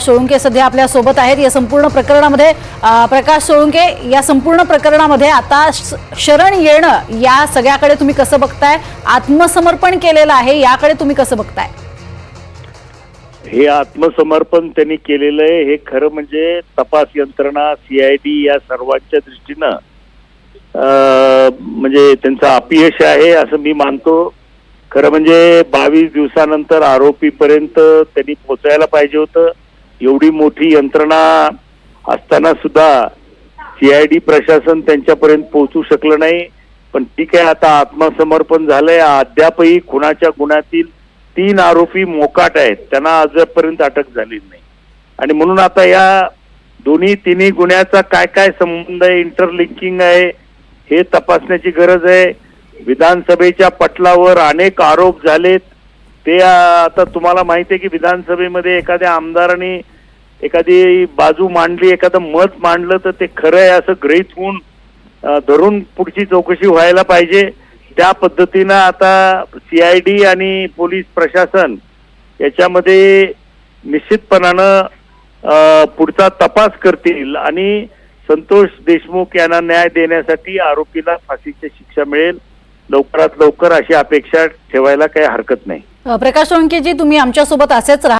सोळुंके सध्या आपल्यासोबत आहेत. या संपूर्ण प्रकरणामध्ये प्रकाश सोळुंके या संपूर्ण प्रकरणामध्ये आता शरण येणं या सगळ्याकडे तुम्ही कसं बघताय? आत्मसमर्पण केलेलं आहे याकडे तुम्ही कसं बघताय? हे आत्मसमर्पण त्यांनी केलेलं आहे. हे खरं म्हणजे तपास यंत्रणा सीआयडी या सर्वांच्या दृष्टीनं अं, म्हणजे त्यांचं अपयश आहे असं मी मानतो. खरं म्हणजे बावीस दिवसानंतर आरोपीपर्यंत त्यांनी पोचायला पाहिजे होतं. एवढी मोठी यंत्रणा असताना सुद्धा सीआयडी प्रशासन त्यांच्यापर्यंत पोहोचू शकलं नाही. पण ठीक आहे आता आत्मसमर्पण झालंय. अद्यापही खुनाच्या गुन्ह्यातील तीन आरोपी मोकाट आहेत. त्यांना अजूनपर्यंत अटक झालेली नाही. आणि म्हणून आता या दोन्ही तिन्ही गुन्ह्याचा काय काय संबंध आहे इंटरलिंकिंग आहे हे तपासण्याची गरज आहे. विधानसभेच्या पटलावर अनेक आरोप झालेत. ते आता तुम्हाला माहिती आहे की विधानसभेमध्ये एखाद्या आमदाराने एखादी बाजू मांडली एखादं मत मांडलं तर ते खरं आहे असं गृहीत होऊन धरून पुढची चौकशी व्हायला पाहिजे. त्या पद्धतीनं आता सीआयडी आणि पोलीस प्रशासन याच्यामध्ये निश्चितपणानं पुढचा तपास करतील आणि संतोष देशमुख यांना न्याय देण्यासाठी आरोपीला फाशीची शिक्षा मिळेल. लवकरात लवकर अशी अपेक्षा ठेवायला काही हरकत नाही. प्रकाश सोळंकेजी तुम्ही आमच्यासोबत असेच राहा.